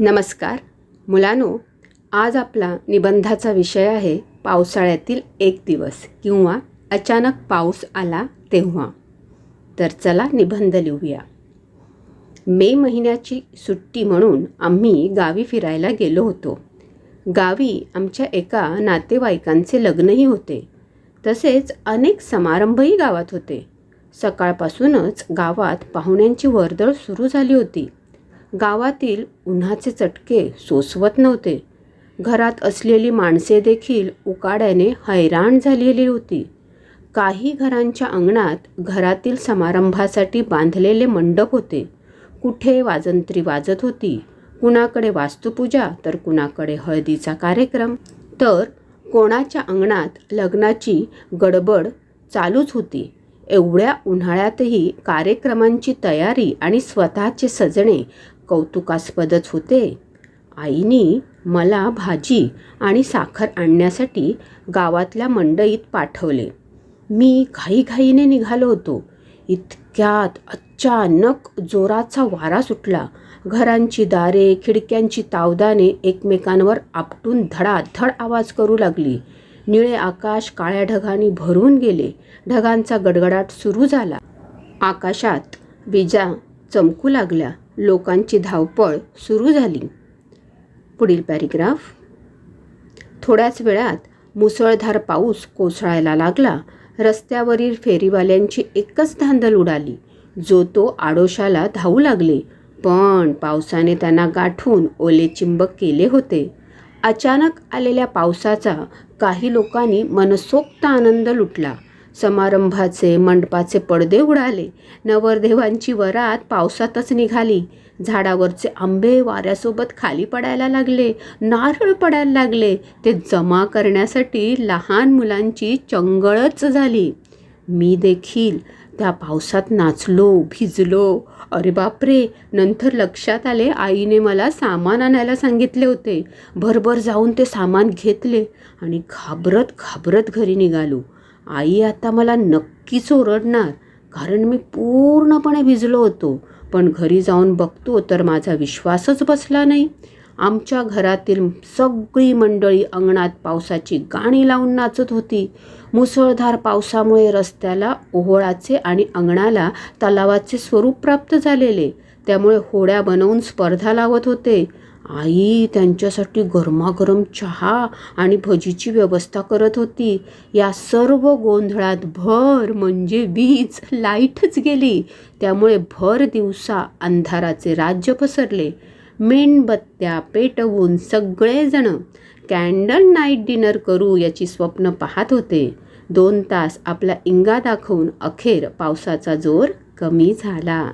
नमस्कार. मुलांनो आज आपला निबंधाचा विषय आहे पावसाळ्यातील एक दिवस किंवा अचानक पाऊस आला तेव्हा. तर चला निबंध लिहूया. मे महिन्याची सुट्टी म्हणून आम्ही गावी फिरायला गेलो होतो. गावी आमच्या एका नातेवाईकांचे लग्नही होते. तसेच अनेक समारंभही गावात होते. सकाळपासूनच गावात पाहुण्यांची वर्दळ सुरू झाली होती. गावातील उन्हाचे चटके सोसवत नव्हते. घरात असलेली माणसे देखील उकाड्याने हैराण झालेली होती. काही घरांच्या अंगणात घरातील समारंभासाठी बांधलेले मंडप होते. कुठे वाजंत्री वाजत होती कुणाकडे वास्तुपूजा तर कुणाकडे हळदीचा कार्यक्रम. तर कोणाच्या अंगणात लग्नाची गडबड चालूच होती. एवढ्या उन्हाळ्यातही कार्यक्रमांची तयारी आणि स्वतःचे सजणे कौतुकास्पदच होते. आईनी मला भाजी आणि साखर आणण्यासाठी गावातल्या मंडईत पाठवले. मी घाईघाईने निघालो होतो. इतक्यात अचानक जोराचा वारा सुटला. घरांची दारे खिडक्यांची तावदाने एकमेकांवर आपटून धडाधड आवाज करू लागली. निळे आकाश काळ्या ढगांनी भरून गेले. ढगांचा गडगडाट सुरू झाला. आकाशात विजा चमकू लागल्या. लोकांची धावपळ सुरू झाली. पुढील पॅरेग्राफ. थोड्याच वेळात मुसळधार पाऊस कोसळायला लागला. रस्त्यावरील फेरीवाल्यांची एकच धांदल उडाली. जो तो आडोशाला धावू लागले. पण पावसाने त्यांना गाठून ओले चिंबक केले होते. अचानक आलेल्या पावसाचा काही लोकांनी मनसोक्त आनंद लुटला. समारंभाचे मंडपाचे पडदे उडाले. नवरदेवांची वरात पावसातच निघाली. झाडावरचे आंबे वाऱ्यासोबत खाली पडायला लागले नारळ पडायला लागले. ते जमा करण्यासाठी लहान मुलांची चंगळच झाली. मी देखील त्या पावसात नाचलो भिजलो. अरे बापरे! नंतर लक्षात आले आईने मला सामान आणायला सांगितले होते. भरभर जाऊन ते सामान घेतले आणि घाबरत घाबरत घरी निघालो. आई आता मला नक्कीच ओरडणार कारण मी पूर्णपणे भिजलो होतो. पण घरी जाऊन बघतो तर माझा विश्वासच बसला नाही. आमच्या घरातील सगळी मंडळी अंगणात पावसाची गाणी लावून नाचत होती. मुसळधार पावसामुळे रस्त्याला ओहोळाचे आणि अंगणाला तलावाचे स्वरूप प्राप्त झालेले. त्यामुळे होड्या बनवून स्पर्धा लावत होते. आई त्यांच्यासाठी गरमागरम चहा आणि भजीची व्यवस्था करत होती. या सर्व गोंधळात भर म्हणजे वीज लाईटच गेली. त्यामुळे भर दिवसा अंधाराचे राज्य पसरले. मेणबत्त्या पेटवून सगळेजण कॅन्डल नाईट डिनर करू याची स्वप्न पाहत होते. दोन तास आपला इंगा दाखवून अखेर पावसाचा जोर कमी झाला.